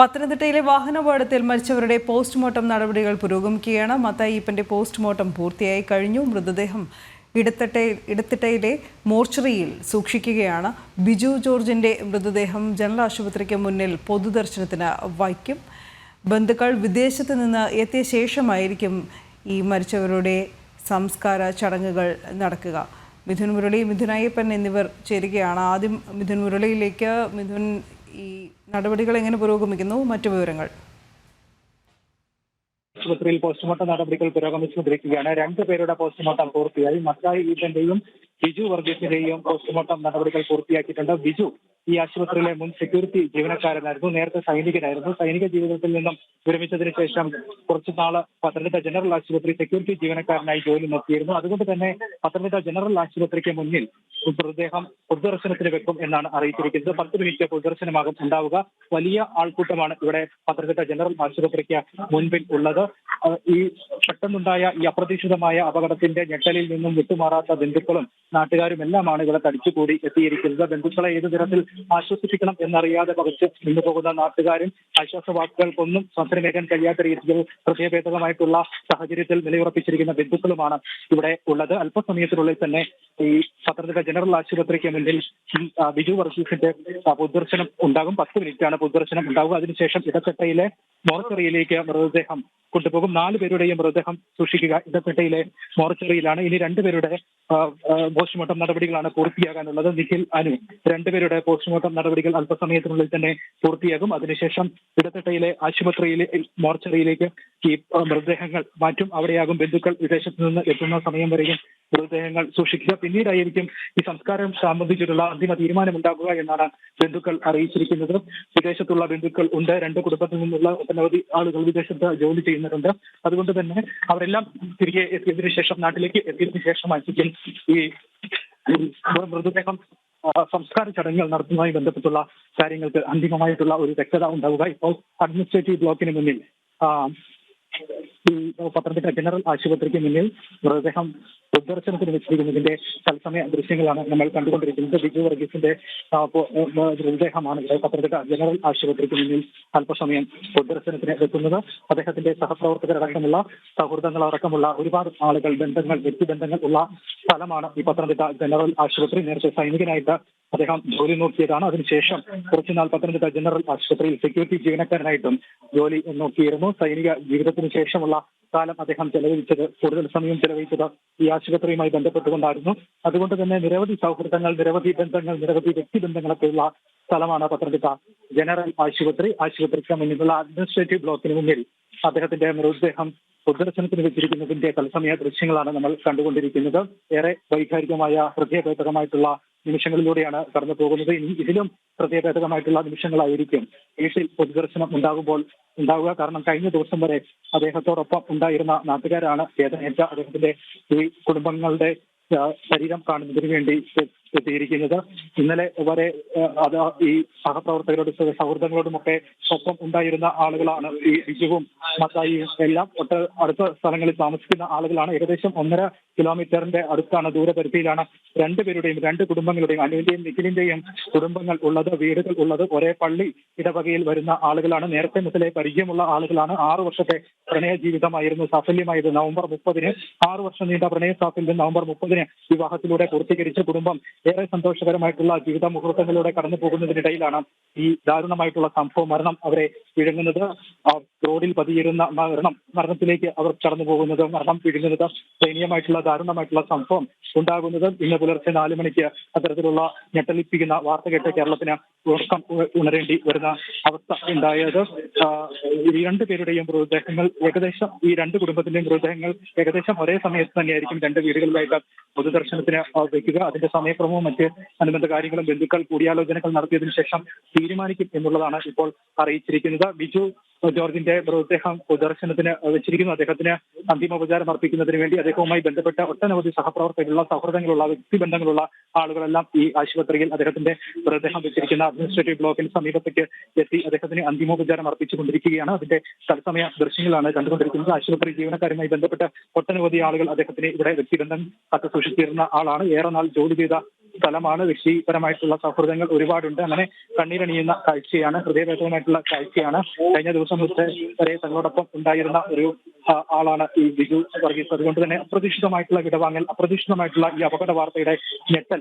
പത്തനംതിട്ടയിലെ വാഹനാപകടത്തിൽ മരിച്ചവരുടെ പോസ്റ്റ്മോർട്ടം നടപടികൾ പുരോഗമിക്കുകയാണ്. മത്തായിപ്പന്റെ പോസ്റ്റ്മോർട്ടം പൂർത്തിയായി കഴിഞ്ഞു. മൃതദേഹം ഇടത്തട്ടയിൽ ഇടത്തിട്ടയിലെ മോർച്ചറിയിൽ സൂക്ഷിക്കുകയാണ്. ബിജു ജോർജിന്റെ മൃതദേഹം ജനറൽ ആശുപത്രിക്ക് മുന്നിൽ പൊതുദർശനത്തിന് വയ്ക്കും. ബന്ധുക്കൾ വിദേശത്ത് നിന്ന് എത്തിയ ശേഷമായിരിക്കും ഈ മരിച്ചവരുടെ സംസ്കാര ചടങ്ങുകൾ നടക്കുക. മിഥുൻ മുരളി മിഥുനയ്യപ്പൻ എന്നിവർ ചേരുകയാണ്. ആദ്യം മിഥുൻ മുരളിയിലേക്ക്. മിഥുൻ ഈ നടപടികൾ എങ്ങനെ പുരോഗമിക്കുന്നു? മറ്റു വിവരങ്ങൾ. ആശുപത്രിയിൽ പോസ്റ്റ്മോർട്ടം നടപടികൾ പുരോഗമിച്ചുകൊണ്ടിരിക്കുകയാണ്. രണ്ടു പേരുടെ പോസ്റ്റ്മോർട്ടം പൂർത്തിയായി. മത്തായി ഈദന്റെയും ബിജു വർഗീസിന്റെയും പോസ്റ്റ്മോർട്ടം നടപടികൾ പൂർത്തിയാക്കിയിട്ടുണ്ട്. ബിജു ഈ ആശുപത്രിയിലെ മുൻ സെക്യൂരിറ്റി ജീവനക്കാരനായിരുന്നു. നേരത്തെ സൈനികനായിരുന്നു. സൈനിക ജീവിതത്തിൽ നിന്നും വിരമിച്ചതിന് ശേഷം കുറച്ചു നാൾ പത്തനംതിട്ട ജനറൽ ആശുപത്രി സെക്യൂരിറ്റി ജീവനക്കാരനായി ജോലി നോക്കിയിരുന്നു. അതുകൊണ്ട് തന്നെ പത്തനംതിട്ട ജനറൽ ആശുപത്രിക്ക് മുന്നിൽ മൃതദേഹം പൊതുദർശനത്തിന് വെക്കും എന്നാണ് അറിയിച്ചിരിക്കുന്നത്. പത്ത് മിനിറ്റ് പൊതുദർശനമാകും ഉണ്ടാവുക. വലിയ ആൾക്കൂട്ടമാണ് ഇവിടെ പത്തനംതിട്ട ജനറൽ ആശുപത്രിക്ക് മുൻപിൽ ഉള്ളത്. ഈ പെട്ടെന്നുണ്ടായ ഈ അപ്രതീക്ഷിതമായ അപകടത്തിന്റെ ഞെട്ടലിൽ നിന്നും വിട്ടുമാറാത്ത ബന്ധുക്കളും നാട്ടുകാരും എല്ലാമാണ് ഇവിടെ തടിച്ചുകൂടി എത്തിയിരിക്കുന്നത്. ബന്ധുക്കളെ ഏത് തരത്തിൽ ആശ്വസിപ്പിക്കണം എന്നറിയാതെ പകച്ച് നിന്നു പോകുന്ന നാട്ടുകാരും ആശ്വാസവാക്കുകൾക്കൊന്നും സംസാരിക്കാൻ കഴിയാത്ത രീതിയിൽ ഹൃദയഭേദകമായിട്ടുള്ള സാഹചര്യത്തിൽ നിലയുറപ്പിച്ചിരിക്കുന്ന ബന്ധുക്കളുമാണ് ഇവിടെ ഉള്ളത്. അല്പസമയത്തിനുള്ളിൽ തന്നെ ഈ പത്തനംതിട്ട ജനറൽ ആശുപത്രിക്ക് മുന്നിൽ ബിജു വർഗീസിന്റെ പൊതുദർശനം ഉണ്ടാകും. പത്ത് മിനിറ്റാണ് പൊതുദർശനം ഉണ്ടാവുക. അതിനുശേഷം ഇടച്ചട്ടയിലെ മോർച്ചറിയിലേക്ക് മൃതദേഹം കൊണ്ടുപോകും. നാല് പേരുടെയും മൃതദേഹം സൂക്ഷിക്കുക ഇടപ്പെട്ടയിലെ മോർച്ചറിയിലാണ് ഇനി രണ്ടുപേരുടെ പോസ്റ്റ്മോർട്ടം നടപടികളാണ് പൂർത്തിയാകാനുള്ളത്. നിഖിൽ അനു രണ്ടുപേരുടെ പോസ്റ്റ്മോർട്ടം നടപടികൾ അല്പസമയത്തിനുള്ളിൽ തന്നെ പൂർത്തിയാകും. അതിനുശേഷം ഇടത്തട്ടയിലെ ആശുപത്രിയിലെ മോർച്ചറിയിലേക്ക് ഈ മൃതദേഹങ്ങൾ മാറ്റും. അവിടെയാകും ബന്ധുക്കൾ വിദേശത്ത് നിന്ന് എത്തുന്ന സമയം വരെയും മൃതദേഹങ്ങൾ സൂക്ഷിക്കുക. പിന്നീടായിരിക്കും ഈ സംസ്കാരം സംബന്ധിച്ചിട്ടുള്ള അന്തിമ തീരുമാനമുണ്ടാകുക എന്നാണ് ബന്ധുക്കൾ അറിയിച്ചിരിക്കുന്നത്. വിദേശത്തുള്ള ബന്ധുക്കൾ ഉണ്ട്. രണ്ട് കുടുംബത്തിൽ നിന്നുള്ള ഒട്ടനവധി ആളുകൾ വിദേശത്ത് ജോലി ചെയ്യുന്നവരുണ്ട്. അതുകൊണ്ട് തന്നെ അവരെല്ലാം തിരികെ എത്തിയതിനു ശേഷം നാട്ടിലേക്ക് എത്തിയതിനു ശേഷമായിരിക്കും ഈ ഈ മൃതദേഹം സംസ്കാര ചടങ്ങുകൾ നടത്തുന്നതുമായി ബന്ധപ്പെട്ടുള്ള കാര്യങ്ങൾക്ക് അന്തിമമായിട്ടുള്ള ഒരു വ്യക്തത ഉണ്ടാവുക. ഇപ്പോൾ അഡ്മിനിസ്ട്രേറ്റീവ് ബ്ലോക്കിന് മുന്നിൽ ഈ പത്തനംതിട്ട ജനറൽ ആശുപത്രിക്ക് മുന്നിൽ മൃതദേഹം പൊതുദർശനത്തിന് വെച്ചിരിക്കുന്നതിന്റെ തത്സമയ ദൃശ്യങ്ങളാണ് നമ്മൾ കണ്ടുകൊണ്ടിരിക്കുന്നത്. ബിജു വർഗീസിന്റെ മൃതദേഹമാണ് പത്തനംതിട്ട ജനറൽ ആശുപത്രിക്ക് മുന്നിൽ അല്പസമയം പൊതുദർശനത്തിന് വെക്കുന്നത് അദ്ദേഹത്തിന്റെ സഹപ്രവർത്തകരടക്കമുള്ള സൗഹൃദങ്ങളടക്കമുള്ള ഒരുപാട് ആളുകൾ ബന്ധങ്ങൾ വ്യക്തിബന്ധങ്ങൾ ഉള്ള സ്ഥലമാണ് ഈ പത്തനംതിട്ട ജനറൽ ആശുപത്രി. നേരത്തെ സൈനികനായിട്ട് അദ്ദേഹം ജോലി നോക്കിയതാണ്. അതിനുശേഷം കുറച്ചുനാൾ പത്തനംതിട്ട ജനറൽ ആശുപത്രിയിൽ സെക്യൂരിറ്റി ജീവനക്കാരനായിട്ടും ജോലി നോക്കിയിരുന്നു. സൈനിക ജീവിതത്തിന് ശേഷമുള്ള കാലം അദ്ദേഹം ചെലവഴിച്ചത് കൂടുതൽ സമയം ചെലവഴിച്ചത് ഈ ആശുപത്രിയുമായി ബന്ധപ്പെട്ടുകൊണ്ടായിരുന്നു. അതുകൊണ്ട് തന്നെ നിരവധി സൗഹൃദങ്ങൾ നിരവധി ബന്ധങ്ങൾ നിരവധി വ്യക്തിബന്ധങ്ങളൊക്കെയുള്ള സ്ഥലമാണ് പത്തനംതിട്ട ജനറൽ ആശുപത്രി. ആശുപത്രിക്ക് മുന്നിലുള്ള അഡ്മിനിസ്ട്രേറ്റീവ് ബ്ലോക്കിന് മുന്നിൽ അദ്ദേഹത്തിന്റെ മൃതദേഹം പൊതുദർശനത്തിന് വെച്ചിരിക്കുന്നതിന്റെ തത്സമയ ദൃശ്യങ്ങളാണ് നമ്മൾ കണ്ടുകൊണ്ടിരിക്കുന്നത്. ഏറെ വൈകാരികമായ ഹൃദയഭേദകമായിട്ടുള്ള നിമിഷങ്ങളിലൂടെയാണ് കടന്നു പോകുന്നത്. ഇനി ഇതിലും ഹൃദയഭേദകമായിട്ടുള്ള നിമിഷങ്ങളായിരിക്കും. വീട്ടിൽ പൊതുദർശനം ഉണ്ടാകുമ്പോൾ ഉണ്ടാവുക. കാരണം കഴിഞ്ഞ ദിവസം വരെ അദ്ദേഹത്തോടൊപ്പം ഉണ്ടായിരുന്ന നാട്ടുകാരാണ് വേദനയേറ്റ അദ്ദേഹത്തിന്റെ ഈ കുടുംബങ്ങളുടെ ശരീരം കാണുന്നതിന് വേണ്ടി എത്തിയിരിക്കുന്നത്. ഇന്നലെ വരെ അത് ഈ സഹപ്രവർത്തകരോട് സൗഹൃദങ്ങളോടും സൗഹൃദങ്ങളോടുമൊക്കെ ഒപ്പം ഉണ്ടായിരുന്ന ആളുകളാണ് ഈ ബിജുവും മത്തായിയും എല്ലാം. ഒട്ട അടുത്ത സ്ഥലങ്ങളിൽ താമസിക്കുന്ന ആളുകളാണ്. ഏകദേശം ഒന്നര കിലോമീറ്ററിന്റെ അടുത്താണ് ദൂരപരിധിയിലാണ് രണ്ടുപേരുടെയും രണ്ട് കുടുംബങ്ങളുടെയും അനുവിന്റെയും നിഖിലിന്റെയും കുടുംബങ്ങൾ ഉള്ളത് വീടുകൾ ഉള്ളത്. ഒരേ പള്ളി ഇടവകയിൽ വരുന്ന ആളുകളാണ്. നേരത്തെ മുതലേ പരിചയമുള്ള ആളുകളാണ്. ആറു വർഷത്തെ പ്രണയ ജീവിതമായിരുന്നു സാഫല്യമായത് നവംബർ മുപ്പതിന്. ആറു വർഷം നീണ്ട പ്രണയ സാഫല്യം നവംബർ മുപ്പതിന് വിവാഹത്തിലൂടെ പൂർത്തീകരിച്ച കുടുംബം ഏറെ സന്തോഷകരമായിട്ടുള്ള ജീവിത മുഹൂർത്തങ്ങളിലൂടെ കടന്നു പോകുന്നതിനിടയിലാണ് ഈ ദാരുണമായിട്ടുള്ള സംഭവം മരണം അവരെ വിഴുങ്ങുന്നത്. റോഡിൽ പതിയിരുന്ന മരണം മരണത്തിലേക്ക് അവർ കടന്നു പോകുന്നത് മരണം വിഴുങ്ങുന്നത് ദയനീയമായിട്ടുള്ള ദാരുണമായിട്ടുള്ള സംഭവം ഉണ്ടാകുന്നത് ഇന്ന് പുലർച്ചെ നാല് മണിക്ക് അത്തരത്തിലുള്ള ഞെട്ടലിപ്പിക്കുന്ന വാർത്ത കേട്ട് കേരളത്തിന് ഉറക്കം ഉണരേണ്ടി വരുന്ന അവസ്ഥ ഉണ്ടായത്. ഈ രണ്ടു പേരുടെയും മൃതദേഹങ്ങൾ ഏകദേശം ഈ രണ്ട് കുടുംബത്തിന്റെയും മൃതദേഹങ്ങൾ ഏകദേശം ഒരേ സമയത്ത് തന്നെയായിരിക്കും രണ്ട് വീടുകളിലായിട്ട് പൊതുദർശനത്തിന് വയ്ക്കുക. അതിന്റെ അതിന്റെ സമയക്രമവും മറ്റ് അനുബന്ധ കാര്യങ്ങളും ബന്ധുക്കൾ കൂടിയാലോചനകൾ നടത്തിയതിനു ശേഷം തീരുമാനിക്കും എന്നുള്ളതാണ് ഇപ്പോൾ അറിയിച്ചിരിക്കുന്നത്. ബിജു ജോർജിന്റെ മൃതദേഹം പൊതുദർശനത്തിന് വെച്ചിരിക്കുന്നു. അദ്ദേഹത്തിന് അന്തിമോപചാരം അർപ്പിക്കുന്നതിന് വേണ്ടി അദ്ദേഹവുമായി ബന്ധപ്പെട്ട ഒട്ടനവധി സഹപ്രവർത്തകരുള്ള സൗഹൃദങ്ങളുള്ള വ്യക്തി ബന്ധങ്ങളുള്ള ആളുകളെല്ലാം ഈ ആശുപത്രിയിൽ അദ്ദേഹത്തിന്റെ മൃതദേഹം വെച്ചിരിക്കുന്ന അഡ്മിനിസ്ട്രേറ്റീവ് ബ്ലോക്കിന് സമീപത്തേക്ക് എത്തി അദ്ദേഹത്തിന് അന്തിമോപചാരം അർപ്പിച്ചുകൊണ്ടിരിക്കുകയാണ്. അതിന്റെ തത്സമയ ദൃശ്യങ്ങളാണ് കണ്ടുകൊണ്ടിരിക്കുന്നത്. ആശുപത്രി ജീവനക്കാരുമായി ബന്ധപ്പെട്ട ഒട്ടനവധി ആളുകൾ അദ്ദേഹത്തിന് ഇവിടെ വ്യക്തിബന്ധം കാത്തു സൂക്ഷിച്ചിരുന്ന ആളാണ്. ഏറെ നാൾ ജോലി ചെയ്ത സ്ഥലമാണ്. വ്യക്തിപരമായിട്ടുള്ള സൗഹൃദങ്ങൾ ഒരുപാടുണ്ട്. അങ്ങനെ കണ്ണീരണിയുന്ന കാഴ്ചയാണ് ഹൃദയഭേദമായിട്ടുള്ള കാഴ്ചയാണ്. കഴിഞ്ഞ ദിവസം മുതൽ വരെ തങ്ങളോടൊപ്പം ഉണ്ടായിരുന്ന ഒരു ആളാണ് ഈ ബിജു വർഗീസ്. അതുകൊണ്ട് തന്നെ അപ്രതീക്ഷിതമായിട്ടുള്ള വിടവാങ്ങൽ അപ്രതീക്ഷിതമായിട്ടുള്ള ഈ അപകട വാർത്തയുടെ ഞെട്ടൽ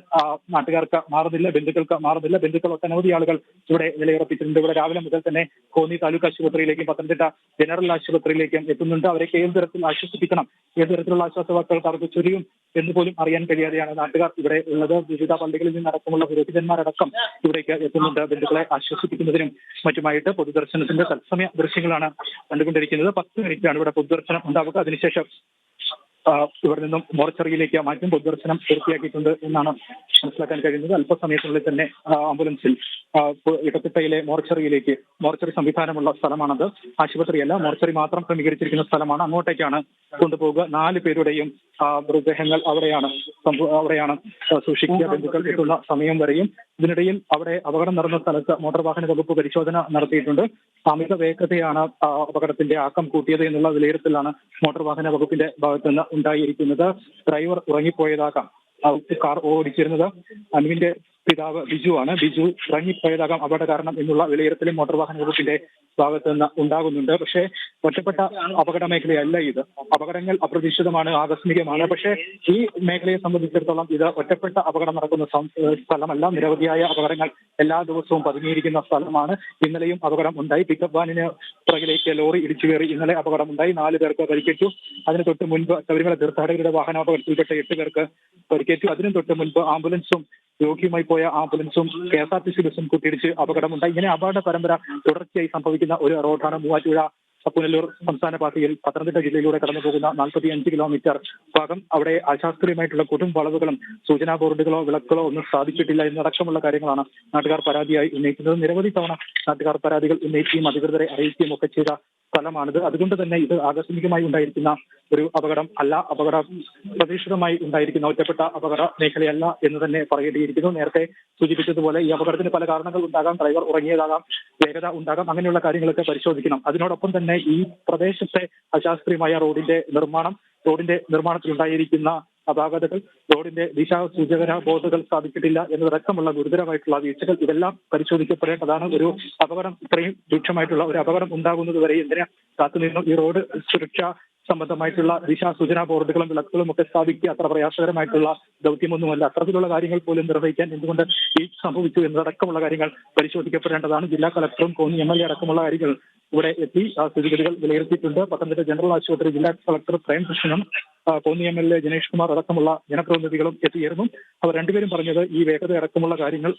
നാട്ടുകാർക്ക് മാറുന്നില്ല ബന്ധുക്കൾക്ക് മാറുന്നില്ല. ബന്ധുക്കൾ ഒട്ടനവധി ആളുകൾ ഇവിടെ നിലയുറപ്പിച്ചിട്ടുണ്ട് ഇവിടെ രാവിലെ മുതൽ തന്നെ കോന്നി താലൂക്ക് ആശുപത്രിയിലേക്കും പത്തനംതിട്ട ജനറൽ ആശുപത്രിയിലേക്കും എത്തുന്നുണ്ട്. അവരെ ഏത് തരത്തിൽ ആശ്വസിപ്പിക്കണം? ഏത് തരത്തിലുള്ള ആശ്വാസ വാക്കുകൾ അവർക്ക് ചൊരിയും എന്ന് പോലും അറിയാൻ കഴിയാതെയാണ് നാട്ടുകാർ ഇവിടെ ഉള്ളത്. വിവിധ പള്ളികളിൽ നിന്നടക്കമുള്ള പുരോഹിതന്മാരടക്കം ഇവിടേക്ക് എത്തുന്നുണ്ട്. ബന്ധുക്കളെ ആശ്വസിപ്പിക്കുന്നതിനും മറ്റുമായിട്ട് പൊതുദർശനത്തിന്റെ തത്സമയ ദൃശ്യങ്ങളാണ് കണ്ടുകൊണ്ടിരിക്കുന്നത്. പത്ത് മിനിറ്റാണ് ഇവിടെ പൊതുദർശനം ഉണ്ടാവുക. അതിനുശേഷം ആ, ഇവിടെ നിന്നും മോർച്ചറിയിലേക്ക് മാറ്റും പൊതുദർശനം പൂർത്തിയാക്കിയിട്ടുണ്ട് എന്നാണ് മനസ്സിലാക്കാൻ കഴിയുന്നത്. അല്പസമയത്തിനുള്ളിൽ തന്നെ ആംബുലൻസിൽ ഇടത്തിട്ടയിലെ മോർച്ചറിയിലേക്ക് മോർച്ചറി സംവിധാനമുള്ള സ്ഥലമാണത്. ആശുപത്രിയല്ല മോർച്ചറി മാത്രം ക്രമീകരിച്ചിരിക്കുന്ന സ്ഥലമാണ്. അങ്ങോട്ടേക്കാണ് കൊണ്ടുപോകുക നാല് പേരുടെയും മൃതദേഹങ്ങൾ അവിടെയാണ് അവിടെയാണ് സൂക്ഷിക്കുക. ബന്ധുക്കൾ സമയം വരെയും ഇതിനിടയിൽ അവിടെ അപകടം നടന്ന സ്ഥലത്ത് മോട്ടോർ വാഹന വകുപ്പ് പരിശോധന നടത്തിയിട്ടുണ്ട്. അമിത വേഗതയാണ് അപകടത്തിന്റെ ആക്കം കൂട്ടിയത് എന്നുള്ള വിലയിരുത്തലാണ് മോട്ടോർ വാഹന വകുപ്പിന്റെ ഭാഗത്ത് നിന്ന് ഉണ്ടായിരിക്കുന്നത്. ഡ്രൈവർ ഉറങ്ങിപ്പോയതാകാം. കാർ ഓടിച്ചിരുന്നത് അനുവിന്റെ പിതാവ് ബിജു ആണ് ബിജു ഇറങ്ങിപ്പോയതാകാം അപകട കാരണം എന്നുള്ള വിലയിരുത്തലും മോട്ടോർ വാഹന വകുപ്പിന്റെ ഭാഗത്ത് നിന്ന് ഉണ്ടാകുന്നുണ്ട്. പക്ഷേ ഒറ്റപ്പെട്ട അപകട മേഖലയല്ല ഇത്. അപകടങ്ങൾ അപ്രതീക്ഷിതമാണ് ആകസ്മികമാണ്. പക്ഷേ ഈ മേഖലയെ സംബന്ധിച്ചിടത്തോളം ഇത് ഒറ്റപ്പെട്ട അപകടം നടക്കുന്ന സ്ഥലമല്ല. നിരവധിയായ അപകടങ്ങൾ എല്ലാ ദിവസവും പതുങ്ങിയിരിക്കുന്ന സ്ഥലമാണ്. ഇന്നലെയും അപകടം ഉണ്ടായി. പിക്കപ്പ് വാനിന് പുറകിലേക്ക് ലോറി ഇടിച്ചു കയറി ഇന്നലെ അപകടം ഉണ്ടായി. നാല് പേർക്ക് പരിക്കേറ്റു. അതിന് തൊട്ട് മുൻപ് ശബരിമല തീർത്ഥാടകരുടെ വാഹനാപകടത്തിൽപ്പെട്ട എട്ട് പേർക്ക് പരിക്കേറ്റു. അതിനും തൊട്ട് മുൻപ് ആംബുലൻസും രോഗിയുമായി പോയ ആംബുലൻസും K S R T C ബസും കൂട്ടിയിടിച്ച് അപകടമുണ്ടായി. ഇങ്ങനെ അപകട പരമ്പര തുടർച്ചയായി സംഭവിക്കുന്ന ഒരു റോഡാണ് മൂവാറ്റുപുഴ പുനലൂർ സംസ്ഥാന പാതയിൽ പത്തനംതിട്ട ജില്ലയിലൂടെ കടന്നു പോകുന്ന നാൽപ്പത്തി അഞ്ച് കിലോമീറ്റർ ഭാഗം. അവിടെ അശാസ്ത്രീയമായിട്ടുള്ള കൊടും വളവുകളും സൂചനാ ബോർഡുകളോ വിളക്കുകളോ ഒന്നും സ്ഥാപിച്ചിട്ടില്ല എന്നടക്കമുള്ള കാര്യങ്ങളാണ് നാട്ടുകാർ പരാതിയായി ഉന്നയിക്കുന്നത്. നിരവധി തവണ നാട്ടുകാർ പരാതികൾ ഉന്നയിക്കുകയും അധികൃതരെ അറിയിക്കുകയും ഒക്കെ ചെയ്ത സ്ഥലമാണിത്. അതുകൊണ്ട് തന്നെ ഇത് ആകസ്മികമായി ഉണ്ടായിരിക്കുന്ന ഒരു അപകടം അല്ല അപകടം പ്രതീക്ഷിതമായി ഉണ്ടായിരിക്കുന്ന ഒറ്റപ്പെട്ട അപകട മേഖലയല്ല എന്ന് തന്നെ പറയേണ്ടിയിരിക്കുന്നു. നേരത്തെ സൂചിപ്പിച്ചതുപോലെ ഈ അപകടത്തിന് പല കാരണങ്ങൾ ഉണ്ടാകാം ഡ്രൈവർ ഉറങ്ങിയതാകാം വേഗത ഉണ്ടാകാം അങ്ങനെയുള്ള കാര്യങ്ങളൊക്കെ പരിശോധിക്കണം. അതിനോടൊപ്പം തന്നെ ഈ പ്രദേശത്തെ അശാസ്ത്രീയമായ റോഡിന്റെ നിർമ്മാണം റോഡിന്റെ നിർമ്മാണത്തിൽ ഉണ്ടായിരിക്കുന്ന അപാകതകൾ റോഡിന്റെ ദിശാസൂചകര ബോർഡുകൾ സ്ഥാപിച്ചിട്ടില്ല എന്നതടക്കമുള്ള ഗുരുതരമായിട്ടുള്ള വീഴ്ചകൾ ഇതെല്ലാം പരിശോധിക്കപ്പെടേണ്ടതാണ്. ഒരു അപകടം ഇത്രയും രൂക്ഷമായിട്ടുള്ള ഒരു അപകടം ഉണ്ടാകുന്നത് വരെ എന്തിനാ കാത്തുനിന്നു? ഈ റോഡ് സുരക്ഷ സംബന്ധമായിട്ടുള്ള ദിശാസൂചനാ ബോർഡുകളും വിളക്കുകളും ഒക്കെ സ്ഥാപിക്കുക അത്ര പ്രയാസകരമായിട്ടുള്ള ദൗത്യമൊന്നുമല്ല. അത്തരത്തിലുള്ള കാര്യങ്ങൾ പോലും നിർവഹിക്കാൻ എന്തുകൊണ്ട് ഈ സംഭവിച്ചു എന്നതടക്കമുള്ള കാര്യങ്ങൾ പരിശോധിക്കപ്പെടേണ്ടതാണ്. ജില്ലാ കളക്ടറും കോന്നി എം എൽ എ അടക്കമുള്ള കാര്യങ്ങൾ ഇവിടെ എത്തി. സ്ഥിതിഗതികൾ വിലയിരുത്തിയിട്ടുണ്ട്. പത്തനംതിട്ട ജനറൽ ആശുപത്രി ജില്ലാ collector പ്രേംകൃഷ്ണനും Konni M L A Janesh Kumar അടക്കമുള്ള ജനപ്രതിനിധികളും എത്തിയിരുന്നു. അവർ രണ്ടുപേരും പറഞ്ഞത് ഈ വേഗത അടക്കമുള്ള കാര്യങ്ങൾ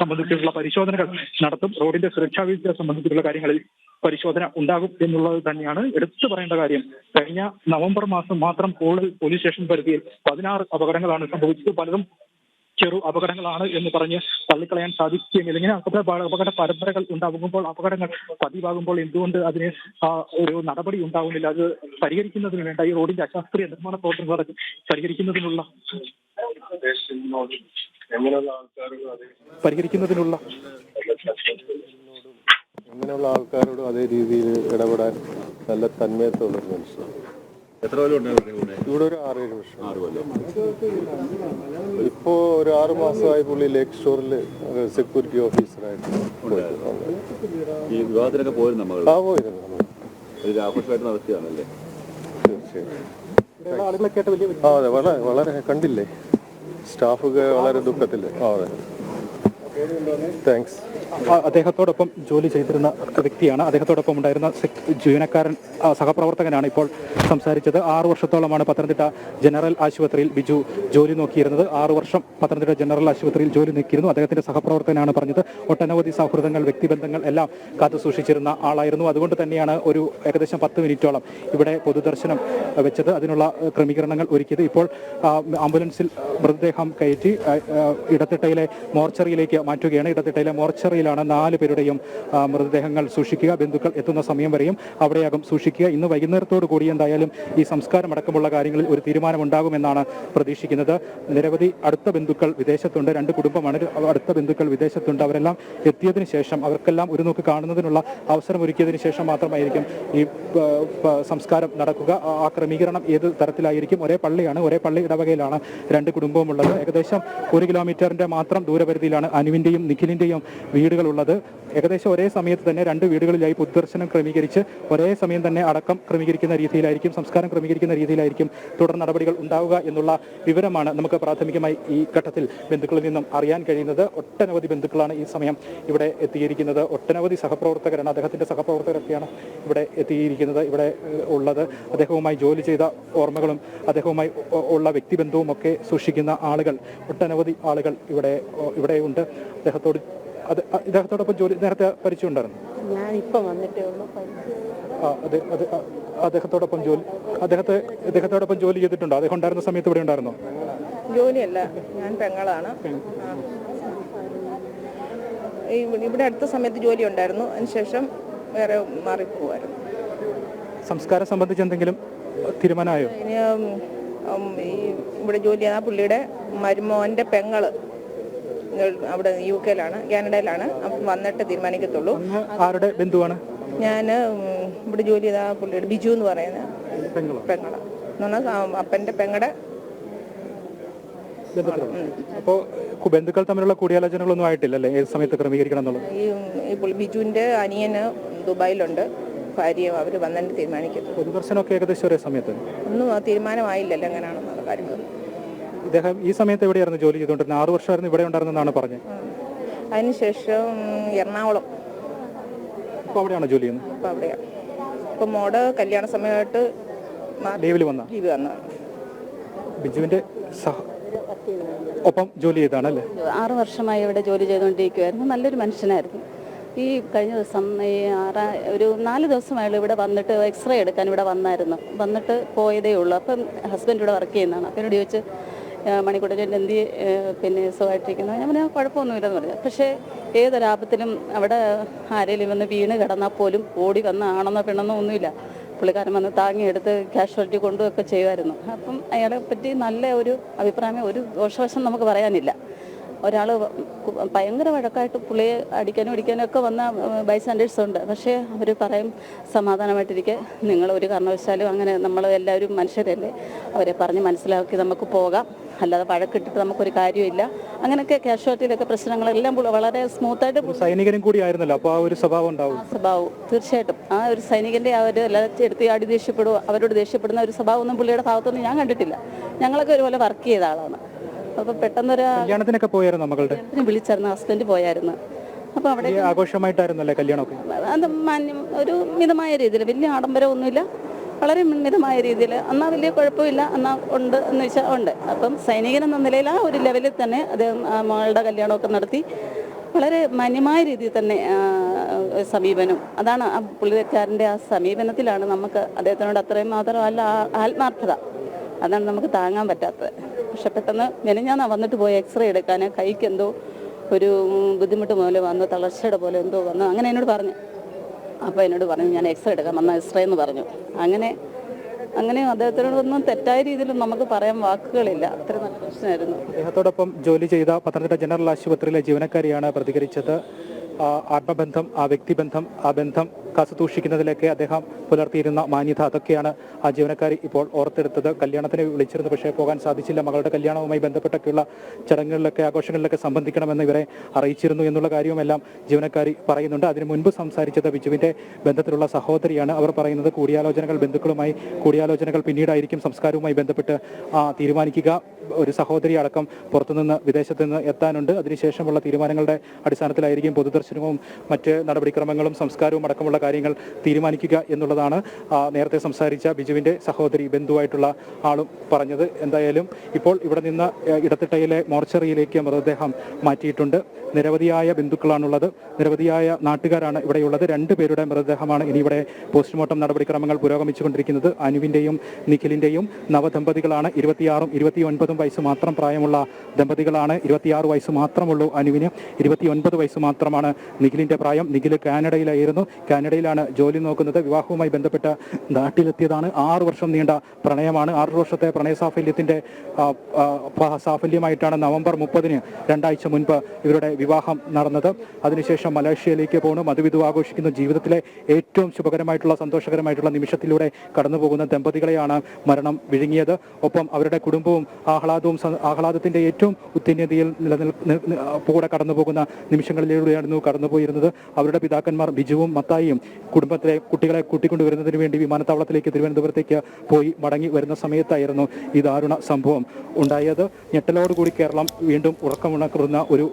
സംബന്ധിച്ചിട്ടുള്ള പരിശോധനകൾ നടത്തും. റോഡിന്റെ സുരക്ഷാ വീഴ്ച സംബന്ധിച്ചുള്ള കാര്യങ്ങളിൽ പരിശോധന ഉണ്ടാകും എന്നുള്ളത് തന്നെയാണ് എടുത്തു പറയേണ്ട കാര്യം. കഴിഞ്ഞ നവംബർ മാസം മാത്രം കൂടുതൽ പോലീസ് സ്റ്റേഷൻ പരിധിയിൽ പതിനാറ് അപകടങ്ങളാണ് സംഭവിച്ചത്. പലതും ചെറു അപകടങ്ങളാണ് എന്ന് പറഞ്ഞ് തള്ളിക്കളയാൻ സാധിക്കുകയില്ല. ഇങ്ങനെ അപകട അപകട പരമ്പരകൾ ഉണ്ടാകുമ്പോൾ അപകടങ്ങൾ പതിവാകുമ്പോൾ എന്തുകൊണ്ട് അതിന് ഒരു നടപടി ഉണ്ടാകുന്നില്ല അത് പരിഹരിക്കുന്നതിന് വേണ്ട. ഈ റോഡിന്റെ അശാസ്ത്രീയ നിർമ്മാണ പ്രവർത്തനങ്ങൾ പരിഹരിക്കുന്നതിനുള്ള പരിഹരിക്കുന്നതിനുള്ള എങ്ങനെയുള്ള ആൾക്കാരോടും അതേ രീതിയിൽ ഇടപെടാൻ നല്ല തന്മയത്തുള്ള ഒരു മനുഷ്യനാണ്. എത്ര ഇവിടെ ഒരു ആറേഴ് വർഷം. ഇപ്പോ ഒരു ആറു മാസമായി പുള്ളി ലേക്ക് സ്റ്റോറിൽ സെക്യൂരിറ്റി ഓഫീസറായിട്ട്. ഈ വിവാഹത്തിനൊക്കെ പോയിരുന്നു ആ പോയിരുന്നു. ആഘോഷമായിട്ട് നടത്തിയാണല്ലേ തീർച്ചയായും. അതെ വളരെ വളരെ കണ്ടില്ലേ? സ്റ്റാഫൊക്കെ വളരെ ദുഃഖത്തില്ലേ ആ അതെ. താങ്ക്സ് അദ്ദേഹത്തോടൊപ്പം ജോലി ചെയ്തിരുന്ന വ്യക്തിയാണ്. അദ്ദേഹത്തോടൊപ്പം ഉണ്ടായിരുന്ന ജീവനക്കാരൻ സഹപ്രവർത്തകനാണ് ഇപ്പോൾ സംസാരിച്ചത്. ആറു വർഷത്തോളമാണ് പത്തനംതിട്ട ജനറൽ ആശുപത്രിയിൽ ബിജു ജോലി നോക്കിയിരുന്നത്. ആറു വർഷം പത്തനംതിട്ട ജനറൽ ആശുപത്രിയിൽ ജോലി നോക്കിയിരുന്നു അദ്ദേഹത്തിന്റെ സഹപ്രവർത്തകനാണ് പറഞ്ഞത്. ഒട്ടനവധി സൗഹൃദങ്ങൾ വ്യക്തിബന്ധങ്ങൾ എല്ലാം കാത്തു സൂക്ഷിച്ചിരുന്ന ആളായിരുന്നു. അതുകൊണ്ട് തന്നെയാണ് ഒരു ഏകദേശം പത്ത് മിനിറ്റോളം ഇവിടെ പൊതുദർശനം വെച്ചത്. അതിനുള്ള ക്രമീകരണങ്ങൾ ഒരുക്കിയത്. ഇപ്പോൾ ആംബുലൻസിൽ മൃതദേഹം കയറ്റി ഇടത്തിട്ടയിലെ മോർച്ചറിയിലേക്ക് മാറ്റുകയാണ്. ഇടത്തിട്ടയിലെ മോർച്ചറിയിലാണ് നാല് പേരുടെയും മൃതദേഹങ്ങൾ സൂക്ഷിക്കുക. ബന്ധുക്കൾ എത്തുന്ന സമയം വരെയും അവിടെയാകും സൂക്ഷിക്കുക. ഇന്ന് വൈകുന്നേരത്തോടു കൂടി എന്തായാലും ഈ സംസ്കാരം അടക്കമുള്ള കാര്യങ്ങളിൽ ഒരു തീരുമാനമുണ്ടാകുമെന്നാണ് പ്രതീക്ഷിക്കുന്നത്. നിരവധി അടുത്ത ബന്ധുക്കൾ വിദേശത്തുണ്ട്. രണ്ട് കുടുംബമാണ്. അടുത്ത ബന്ധുക്കൾ വിദേശത്തുണ്ട്. അവരെല്ലാം എത്തിയതിനു ശേഷം അവർക്കെല്ലാം ഒരു നോക്ക് കാണുന്നതിനുള്ള അവസരം ഒരുക്കിയതിനു ശേഷം മാത്രമായിരിക്കും ഈ സംസ്കാരം നടക്കുക. ആ- ക്രമീകരണം ഏത് തരത്തിലായിരിക്കും? ഒരേ പള്ളിയാണ്. ഒരേ പള്ളി ഇടവകയിലാണ് രണ്ട് കുടുംബവും ഉള്ളത് ഏകദേശം ഒരു കിലോമീറ്ററിന്റെ മാത്രം ദൂരപരിധിയിലാണ് അനുവിന്റെയും നിഖിലിന്റെയും വീടുകളുള്ളത് ഏകദേശം ഒരേ സമയത്ത് തന്നെ രണ്ട് വീടുകളിലായി പൊതുദർശനം ക്രമീകരിച്ച് ഒരേ സമയം തന്നെ അടക്കം ക്രമീകരിക്കുന്ന രീതിയിലായിരിക്കും സംസ്കാരം ക്രമീകരിക്കുന്ന രീതിയിലായിരിക്കും തുടർ നടപടികൾ ഉണ്ടാവുക എന്നുള്ള വിവരമാണ് നമുക്ക് പ്രാഥമികമായി ഈ ഘട്ടത്തിൽ ബന്ധുക്കളിൽ നിന്നും അറിയാൻ കഴിയുന്നത്. ഒട്ടനവധി ബന്ധുക്കളാണ് ഈ സമയം ഇവിടെ എത്തിയിരിക്കുന്നത്. ഒട്ടനവധി സഹപ്രവർത്തകരാണ് അദ്ദേഹത്തിന്റെ സഹപ്രവർത്തകരൊക്കെയാണ് ഇവിടെ എത്തിയിരിക്കുന്നത് ഇവിടെ ഉള്ളത്. അദ്ദേഹവുമായി ജോലി ചെയ്ത ഓർമ്മകളും അദ്ദേഹവുമായി ഉള്ള വ്യക്തിബന്ധവും ഒക്കെ സൂക്ഷിക്കുന്ന ആളുകൾ ഒട്ടനവധി ആളുകൾ ഇവിടെ ഇവിടെ ഉണ്ട് അദ്ദേഹത്തോട് അത് ഇദ്ദേഹത്തോടൊപ്പം ജോലി നേരത്തെ ഞാൻ ഇപ്പം വന്നിട്ടേ ഉള്ളൂ. അത് ആ, അദ്ദേഹത്തോടൊപ്പം ജോലി അദ്ദേഹത്തെ അദ്ദേഹത്തോടൊപ്പം ജോലി ചെയ്തിട്ടുണ്ടോ? അദ്ദേഹം ഉണ്ടായിരുന്ന സമയത്ത് ഇവിടെ ഉണ്ടായിരുന്നോ? ജോലിയല്ല ഞാൻ പെങ്ങളാണ്. ഇവിടെ അടുത്ത സമയത്ത് ജോലി ഉണ്ടായിരുന്നു. അതിനുശേഷം വേറെ മാറിപ്പോവായിരുന്നു. സംസ്കാരം സംബന്ധിച്ച് എന്തെങ്കിലും തീരുമാനമായോ? ഇവിടെ ജോലി ചെയ്യുന്ന ആ പുള്ളിയുടെ മരുമോന്റെ പെങ്ങൾ. അവിടെ യു കെയിലാണ് കാനഡയിലാണ്. അപ്പം വന്നിട്ട് തീരുമാനിക്കത്തുള്ളൂ. ആരുടെ ബന്ധുവാണ്? ഞാൻ ഇവിടെ ജോലി ചെയ്ത പുള്ളിയുടെ ബിജു എന്ന് പറയുന്ന പെങ്ങള. എന്ന് പറഞ്ഞാൽ അപ്പന്റെ പെങ്ങളുടെ അപ്പോൾ ബന്ധുക്കൾ തമ്മിലുള്ള കൂടിയാലോചനകളൊന്നും ആയിട്ടില്ലല്ലേ? ഏത് സമയത്ത് ക്രമീകരിക്കണം എന്നുള്ളത്? ഈ ബിജുവിന്റെ അനിയന് ദുബായിലുണ്ട്. ഭാര്യയും അവർ വന്നിട്ട് തീരുമാനിക്കുന്നു പൊതുദർശനമൊക്കെ ഏകദേശം ഒരേ സമയത്ത്? ഒന്നും തീരുമാനമായില്ലല്ലോ എങ്ങനെയാണെന്നുള്ള കാര്യങ്ങൾ ഇദ്ദേഹം ഈ സമയത്ത് എവിടെയായിരുന്നു ജോലി ചെയ്തുകൊണ്ടിരുന്നത്? ആറു വർഷമായിരുന്നു ഇവിടെ ഉണ്ടായിരുന്നെന്നാണ് പറഞ്ഞത്. അതിനുശേഷം എറണാകുളം. ഇപ്പോൾ അവിടെയാണോ ജോലി ചെയ്യുന്നത്? ഇപ്പം അവിടെയാണ് ഇപ്പം മോടെ കല്യാണ സമയമായിട്ട് ലീവിൽ വന്ന? ലീവ് ബിജുവിന്റെ ഒപ്പം ജോലി ചെയ്താണ് അല്ലേ ആറ് വർഷമായി ഇവിടെ ജോലി ചെയ്തുകൊണ്ടിരിക്കുമായിരുന്നു നല്ലൊരു മനുഷ്യനായിരുന്നു. ഈ കഴിഞ്ഞ ദിവസം ഈ ആറാ ഒരു നാല് ദിവസമായുള്ളൂ ഇവിടെ വന്നിട്ട് എക്സ്റേ എടുക്കാൻ ഇവിടെ വന്നായിരുന്നു. വന്നിട്ട് പോയതേ ഉള്ളൂ. അപ്പം ഹസ്ബൻഡ് ഇവിടെ വർക്ക് ചെയ്യുന്നതാണ്. അപ്പം എന്നോട് ചോദിച്ച് മണിക്കൂട്ടൻ എന്തി പിന്നെ സുഖമായിട്ടിരിക്കുന്നു. ഞാൻ പറഞ്ഞു കുഴപ്പമൊന്നുമില്ലെന്ന് പറഞ്ഞു. പക്ഷേ ഏതൊരാപത്തിലും അവിടെ ആരെങ്കിലും വന്ന് വീണ് കിടന്നാൽ പോലും ഓടി വന്ന ആണെന്നോ പെണ്ണെന്നോ ഒന്നുമില്ല. പുള്ളിക്കാരൻ വന്ന് താങ്ങിയെടുത്ത് കാഷ്വാലിറ്റി കൊണ്ടുമൊക്കെ ചെയ്യുമായിരുന്നു. അപ്പം അയാളെ പറ്റി നല്ല ഒരു അഭിപ്രായം ഒരു ദോഷവശം നമുക്ക് പറയാനില്ല. ഒരാൾ ഭയങ്കര വഴക്കായിട്ട് പുള്ളിയെ അടിക്കാനും ഇടിക്കാനും ഒക്കെ വന്ന ബൈസ്റ്റാൻഡേഴ്സ് ഉണ്ട്. പക്ഷേ അവർ പറയും സമാധാനമായിട്ടിരിക്കെ. നിങ്ങൾ ഒരു കാരണവശാലും അങ്ങനെ നമ്മൾ എല്ലാവരും മനുഷ്യരല്ലേ. അവരെ പറഞ്ഞ് മനസ്സിലാക്കി നമുക്ക് പോകാം. അല്ലാതെ വഴക്കിട്ടിട്ട് നമുക്കൊരു കാര്യമില്ല. അങ്ങനെയൊക്കെ കാഷ്വാലിറ്റിയിലൊക്കെ പ്രശ്നങ്ങളെല്ലാം വളരെ സ്മൂത്തായിട്ട് സൈനികരും സൈനികനും കൂടി ആയിരുന്നല്ലോ. അപ്പോൾ ആ ഒരു സ്വഭാവം ഉണ്ടാവും. സ്വഭാവം. തീർച്ചയായിട്ടും. ആ ഒരു സൈനികന്റെ ആ ഒരു എല്ലാവരും എടുത്ത് ആടി ദേഷ്യപ്പെടുക അവരോട് ദേഷ്യപ്പെടുന്ന ഒരു സ്വഭാവം ഒന്നും പുള്ളിയുടെ ഭാഗത്തൊന്നും ഞാൻ കണ്ടിട്ടില്ല. ഞങ്ങളൊക്കെ ഒരുപോലെ വർക്ക് ചെയ്ത ആളാണ്. അപ്പോൾ പെട്ടെന്നൊരു കല്യാണത്തിനൊക്കെ പോയായിരുന്നു മകളുടെ? വിളിച്ചായിരുന്നു ഹസ്ബൻഡ് പോയായിരുന്നു. അപ്പൊ അവിടെ ആഘോഷമായിട്ടായിരുന്നല്ലേ കല്യാണമൊക്കെ? അത് മാന്യം ഒരു മിതമായ രീതിയിൽ വലിയ ആഡംബരമൊന്നുമില്ല. വളരെ മിതമായ രീതിയിൽ. എന്നാൽ വലിയ കുഴപ്പമില്ല എന്നാൽ ഉണ്ട് എന്ന് വെച്ചാൽ ഉണ്ട്. അപ്പം സൈനികൻ എന്ന നിലയിൽ ആ ഒരു ലെവലിൽ തന്നെ അദ്ദേഹം ആ മകളുടെ കല്യാണമൊക്കെ നടത്തി വളരെ മാന്യമായ രീതിയിൽ തന്നെ സമീപനം. അതാണ് ആ പുള്ളിക്കാരന്റെ ആ സമീപനത്തിലാണ് നമുക്ക് അദ്ദേഹത്തിനോട് അത്രയും മാത്രം അല്ല ആത്മാർത്ഥത. അതാണ് നമുക്ക് താങ്ങാൻ പറ്റാത്തത്. പക്ഷെ പെട്ടെന്ന് മെനഞ്ഞാന്നാ വന്നിട്ട് പോയി എക്സ്റേ എടുക്കാൻ കൈക്ക് എന്തോ ഒരു ബുദ്ധിമുട്ട് പോലെ വന്നു തളർച്ചയുടെ പോലെ എന്തോ വന്നു അങ്ങനെ എന്നോട് പറഞ്ഞു. അപ്പോൾ എന്നോട് പറഞ്ഞു ഞാൻ എക്സ്റേ എടുക്കാൻ വന്ന എക്സ്റേ എന്ന് പറഞ്ഞു. അങ്ങനെ അങ്ങനെ അദ്ദേഹത്തിനോടൊന്നും തെറ്റായ രീതിയിൽ നമുക്ക് പറയാൻ വാക്കുകളില്ല. അത്ര നല്ല പ്രശ്നമായിരുന്നു അദ്ദേഹത്തോടൊപ്പം ജോലി ചെയ്ത പത്തനംതിട്ട ജനറൽ ആശുപത്രിയിലെ ജീവനക്കാരിയാണ് പ്രതികരിച്ചത്. ആത്മബന്ധം ആ വ്യക്തിബന്ധം ആ ബന്ധം കാത്തുസൂക്ഷിക്കുന്നതിലൊക്കെ അദ്ദേഹം പുലർത്തിയിരുന്ന മാന്യത അതൊക്കെയാണ് ആ ജീവനക്കാരി ഇപ്പോൾ ഓർത്തെടുത്തത്. കല്യാണത്തിന് വിളിച്ചിരുന്നു പക്ഷേ പോകാൻ സാധിച്ചില്ല. മകളുടെ കല്യാണവുമായി ബന്ധപ്പെട്ടൊക്കെയുള്ള ചടങ്ങുകളിലൊക്കെ ആഘോഷങ്ങളിലൊക്കെ സംബന്ധിക്കണമെന്ന് ഇവരെ അറിയിച്ചിരുന്നു എന്നുള്ള കാര്യവുമെല്ലാം ജീവനക്കാരി പറയുന്നുണ്ട്. അതിനു മുൻപ് സംസാരിച്ചത് ബിജുവിന്റെ ബന്ധത്തിലുള്ള സഹോദരിയാണ്. അവർ പറയുന്നത് കൂടിയാലോചനകൾ ബന്ധുക്കളുമായി കൂടിയാലോചനകൾ പിന്നീടായിരിക്കും സംസ്കാരവുമായി ബന്ധപ്പെട്ട് തീരുമാനിക്കുക. ഒരു സഹോദരി അടക്കം പുറത്തുനിന്ന് വിദേശത്ത് നിന്ന് എത്താനുണ്ട്. അതിനുശേഷമുള്ള തീരുമാനങ്ങളുടെ അടിസ്ഥാനത്തിലായിരിക്കും പൊതുദർശനവും മറ്റ് നടപടിക്രമങ്ങളും സംസ്കാരവും അടക്കമുള്ള കാര്യങ്ങൾ തീരുമാനിക്കുക എന്നുള്ളതാണ് നേരത്തെ സംസാരിച്ച ബിജുവിന്റെ സഹോദരി ബന്ധുവായിട്ടുള്ള ആളും പറഞ്ഞത്. എന്തായാലും ഇപ്പോൾ ഇവിടെ നിന്ന് ഇടത്തിട്ടയിലെ മോർച്ചറിയിലേക്ക് മൃതദേഹം മാറ്റിയിട്ടുണ്ട്. നിരവധിയായ ബന്ധുക്കളാണുള്ളത്. നിരവധിയായ നാട്ടുകാരാണ് ഇവിടെയുള്ളത്. രണ്ട് പേരുടെ മൃതദേഹമാണ് ഇനി ഇവിടെ പോസ്റ്റ്മോർട്ടം നടപടിക്രമങ്ങൾ പുരോഗമിച്ചുകൊണ്ടിരിക്കുന്നത്. അനുവിന്റെയും നിഖിലിന്റെയും നവദമ്പതികളാണ്. ഇരുപത്തിയാറും ഇരുപത്തിയൊൻപതും വയസ്സ് മാത്രം പ്രായമുള്ള ദമ്പതികളാണ്. ഇരുപത്തിയാറ് വയസ്സ് മാത്രമുള്ളൂ അനുവിന്. ഇരുപത്തിയൊൻപത് വയസ്സ് മാത്രമാണ് നിഖിലിന്റെ പ്രായം. നിഖിൽ കാനഡയിലായിരുന്നു. കാനഡയിലാണ് ജോലി നോക്കുന്നത്. വിവാഹവുമായി ബന്ധപ്പെട്ട് നാട്ടിലെത്തിയതാണ്. ആറു വർഷം നീണ്ട പ്രണയമാണ്. ആറു വർഷത്തെ പ്രണയ സാഫല്യത്തിന്റെ ആ, ആ, പ- സാഫല്യമായിട്ടാണ് നവംബർ മുപ്പതിന് രണ്ടാഴ്ച മുൻപ് ഇവരുടെ വിവാഹം നടന്നത്. അതിനുശേഷം മലേഷ്യയിലേക്ക് പോകുന്നു മധുവിധു ആഘോഷിക്കുന്നു ജീവിതത്തിലെ ഏറ്റവും ശുഭകരമായിട്ടുള്ള സന്തോഷകരമായിട്ടുള്ള നിമിഷത്തിലൂടെ കടന്നുപോകുന്ന ദമ്പതികളെയാണ് മരണം വിഴുങ്ങിയത്. ഒപ്പം അവരുടെ കുടുംബവും ആഹ്ലാദവും ആഹ്ലാദത്തിന്റെ ഏറ്റവും ഉത്തീർണതയിൽ നിലനിൽ കൂടെ കടന്നുപോകുന്ന നിമിഷങ്ങളിലൂടെയായിരുന്നു കടന്നുപോയിരുന്നത്. അവരുടെ പിതാക്കന്മാർ ബിജുവും മത്തായിയും കുടുംബത്തിലെ കുട്ടികളെ കൂട്ടിക്കൊണ്ടുവരുന്നതിന് വേണ്ടി വിമാനത്താവളത്തിലേക്ക് തിരുവനന്തപുരത്തേക്ക് പോയി മടങ്ങി വരുന്ന സമയത്തായിരുന്നു ഈ ദാരുണ സംഭവം ഉണ്ടായത്. ഞെട്ടലോടുകൂടി കേരളം വീണ്ടും ഉറക്കമുണക്കുന്ന ഒരു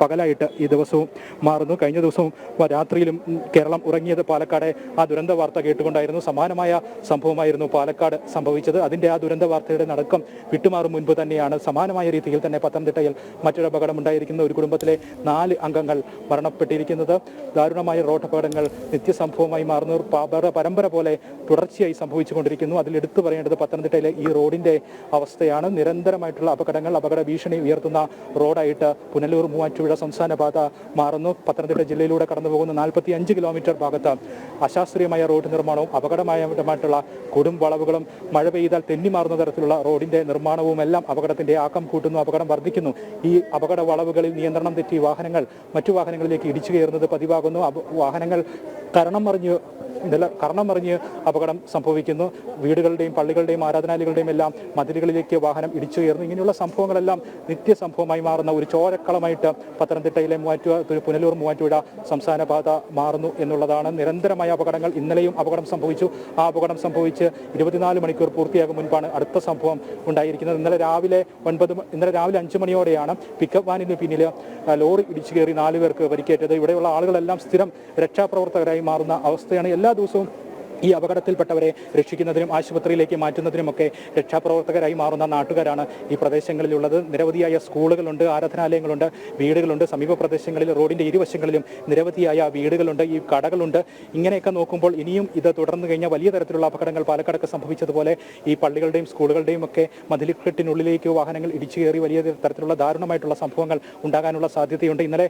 പകലായിട്ട് ഈ ദിവസവും മാറുന്നു. കഴിഞ്ഞ ദിവസവും രാത്രിയിലും കേരളം ഉറങ്ങിയത് പാലക്കാടെ ആ ദുരന്ത വാർത്ത കേട്ടുകൊണ്ടായിരുന്നു സമാനമായ സംഭവമായിരുന്നു പാലക്കാട് സംഭവിച്ചത്. അതിന്റെ ആ ദുരന്ത വാർത്തയുടെ നടക്കം വിട്ടുമാറും മുൻപ് തന്നെയാണ്. സമാനമായ രീതിയിൽ തന്നെ പത്തനംതിട്ടയിൽ മറ്റൊരു അപകടം ഉണ്ടായിരിക്കുന്ന ഒരു കുടുംബത്തിലെ നാല് അംഗങ്ങൾ മരണപ്പെട്ടിരിക്കുന്നത്. ദാരുണമായ റോഡ് അപകടങ്ങൾ നിത്യസംഭവമായി മാറുന്ന ഒരു പാപര പരമ്പര പോലെ തുടർച്ചയായി സംഭവിച്ചുകൊണ്ടിരിക്കുന്നു. അതിൽ എടുത്തു പറയേണ്ടത് പത്തനംതിട്ടയിലെ ഈ റോഡിന്റെ അവസ്ഥയാണ്. നിരന്തരമായിട്ടുള്ള അപകടങ്ങൾ അപകട ഭീഷണി ഉയർത്തുന്ന റോഡായിട്ട് പുനലൂർ മൂവാറ്റുപുഴ സംസ്ഥാന പാത മാറുന്നു. പത്തനംതിട്ട ജില്ലയിലൂടെ കടന്നു പോകുന്ന നാൽപ്പത്തി അഞ്ച് കിലോമീറ്റർ ഭാഗത്ത് അശാസ്ത്രീയമായ റോഡ് നിർമ്മാണവും അപകടമായിട്ടുള്ള കൊടും വളവുകളും മഴ പെയ്താൽ തെന്നിമാറുന്ന തരത്തിലുള്ള റോഡിന്റെ നിർമ്മാണവും എല്ലാം അപകടത്തിന്റെ ആക്കം കൂട്ടുന്നു അപകടം വർദ്ധിക്കുന്നു. ഈ അപകട വളവുകളിൽ നിയന്ത്രണം തെറ്റി വാഹനങ്ങൾ മറ്റു വാഹനങ്ങളിലേക്ക് ഇടിച്ചു കയറുന്നത് പതിവാകുന്നു. വാഹനങ്ങൾ കരണം മറിഞ്ഞ് നില കർണം മറിഞ്ഞ് അപകടം സംഭവിക്കുന്നു. വീടുകളുടെയും പള്ളികളുടെയും ആരാധനാലയങ്ങളുടെയും എല്ലാം മതിലുകളിലേക്ക് വാഹനം ഇടിച്ചുയർന്നു. ഇങ്ങനെയുള്ള സംഭവങ്ങളെല്ലാം നിത്യസംഭവമായി മാറുന്ന ഒരു ചോരക്കളമായിട്ട് പത്തനംതിട്ടയിലെ മൂവാറ്റുപുഴ പുനലൂർ മൂവാറ്റുപുഴ സംസ്ഥാന പാത മാറുന്നു എന്നുള്ളതാണ്. നിരന്തരമായ അപകടങ്ങൾ ഇന്നലെയും അപകടം സംഭവിച്ചു. ആ അപകടം സംഭവിച്ച് ഇരുപത്തിനാല് മണിക്കൂർ പൂർത്തിയാകും മുൻപാണ് അടുത്ത സംഭവം ഉണ്ടായിരിക്കുന്നത്. ഇന്നലെ രാവിലെ ഒൻപത് ഇന്നലെ രാവിലെ അഞ്ച് മണിയോടെയാണ് പിക്കപ്പ് വാനിന് പിന്നിൽ ലോറി ഇടിച്ചു കയറി നാല് പേർക്ക് പരിക്കേറ്റത്. ഇവിടെയുള്ള ആളുകളെല്ലാം സ്ഥിരം രക്ഷാപ്രവർത്തകരായി മാറുന്ന അവസ്ഥയാണ്. എല്ലാ ദിവസവും ഈ അപകടത്തിൽപ്പെട്ടവരെ രക്ഷിക്കുന്നതിനും ആശുപത്രിയിലേക്ക് മാറ്റുന്നതിനുമൊക്കെ രക്ഷാപ്രവർത്തകരായി മാറുന്ന നാട്ടുകാരാണ് ഈ പ്രദേശങ്ങളിലുള്ളത്. നിരവധിയായ സ്കൂളുകളുണ്ട് ആരാധനാലയങ്ങളുണ്ട് വീടുകളുണ്ട്. സമീപ പ്രദേശങ്ങളിൽ റോഡിന്റെ ഇരുവശങ്ങളിലും നിരവധിയായ വീടുകളുണ്ട് ഈ കടകളുണ്ട്. ഇങ്ങനെയൊക്കെ നോക്കുമ്പോൾ ഇനിയും ഇത് തുടർന്നു കഴിഞ്ഞാൽ വലിയ തരത്തിലുള്ള അപകടങ്ങൾ പാലക്കാടൊക്കെ സംഭവിച്ചതുപോലെ ഈ പള്ളികളുടെയും സ്കൂളുകളുടെയും ഒക്കെ മതിലിക്കെട്ടിനുള്ളിലേക്ക് വാഹനങ്ങൾ ഇടിച്ചു കയറി വലിയ തരത്തിലുള്ള ദാരുണമായിട്ടുള്ള സംഭവങ്ങൾ ഉണ്ടാകാനുള്ള സാധ്യതയുണ്ട്. ഇന്നലെ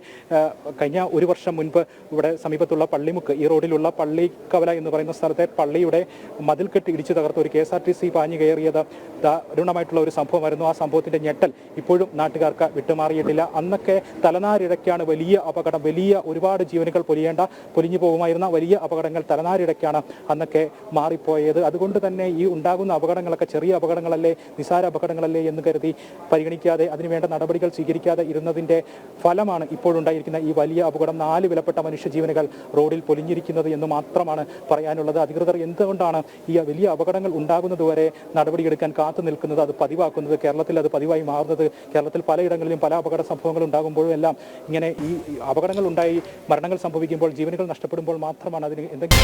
കഴിഞ്ഞ ഒരു വർഷം മുൻപ് ഇവിടെ സമീപത്തുള്ള പള്ളിമുക്ക് ഈ റോഡിലുള്ള പള്ളിക്കവല എന്ന് പറയുന്ന സ്ഥലത്തെ പള്ളിയുടെ മതിൽക്കെട്ട് ഇടിച്ചു തകർത്ത് ഒരു K S R T C പാഞ്ഞു കയറിയത് ദാരുണമായിട്ടുള്ള ഒരു സംഭവമായിരുന്നു. ആ സംഭവത്തിന്റെ ഞെട്ടൽ ഇപ്പോഴും നാട്ടുകാർക്ക് വിട്ടുമാറിയിട്ടില്ല. അന്നൊക്കെ തലനാരിഴയ്ക്കാണ് വലിയ അപകടം. വലിയ ഒരുപാട് ജീവനുകൾ പൊലിയേണ്ട പൊലിഞ്ഞു പോകുമായിരുന്ന വലിയ അപകടങ്ങൾ തലനാരിഴയ്ക്കാണ് അന്നൊക്കെ മാറിപ്പോയത്. അതുകൊണ്ട് തന്നെ ഈ ഉണ്ടാകുന്ന അപകടങ്ങളൊക്കെ ചെറിയ അപകടങ്ങളല്ലേ നിസാര അപകടങ്ങളല്ലേ എന്ന് കരുതി പരിഗണിക്കാതെ അതിനുവേണ്ട നടപടികൾ സ്വീകരിക്കാതെ ഇരുന്നതിന്റെ ഫലമാണ് ഇപ്പോഴുണ്ടായിരിക്കുന്ന ഈ വലിയ അപകടം. നാല് വിലപ്പെട്ട മനുഷ്യജീവനുകൾ റോഡിൽ പൊലിഞ്ഞിരിക്കുന്നത് എന്ന് മാത്രമാണ് പറയാനുള്ളത്. അധികൃതർ എന്തുകൊണ്ടാണ് ഈ വലിയ അപകടങ്ങൾ ഉണ്ടാകുന്നത് വരെ നടപടിയെടുക്കാൻ കാത്തു നിൽക്കുന്നത്? അത് പതിവാക്കുന്നത് കേരളത്തിൽ അത് പതിവായി മാറുന്നത് കേരളത്തിൽ പലയിടങ്ങളിലും പല അപകട സംഭവങ്ങൾ ഉണ്ടാകുമ്പോഴും എല്ലാം ഇങ്ങനെ ഈ അപകടങ്ങൾ ഉണ്ടായി മരണങ്ങൾ സംഭവിക്കുമ്പോൾ ജീവനുകൾ നഷ്ടപ്പെടുമ്പോൾ മാത്രമാണ് അതിന് എന്തെങ്കിലും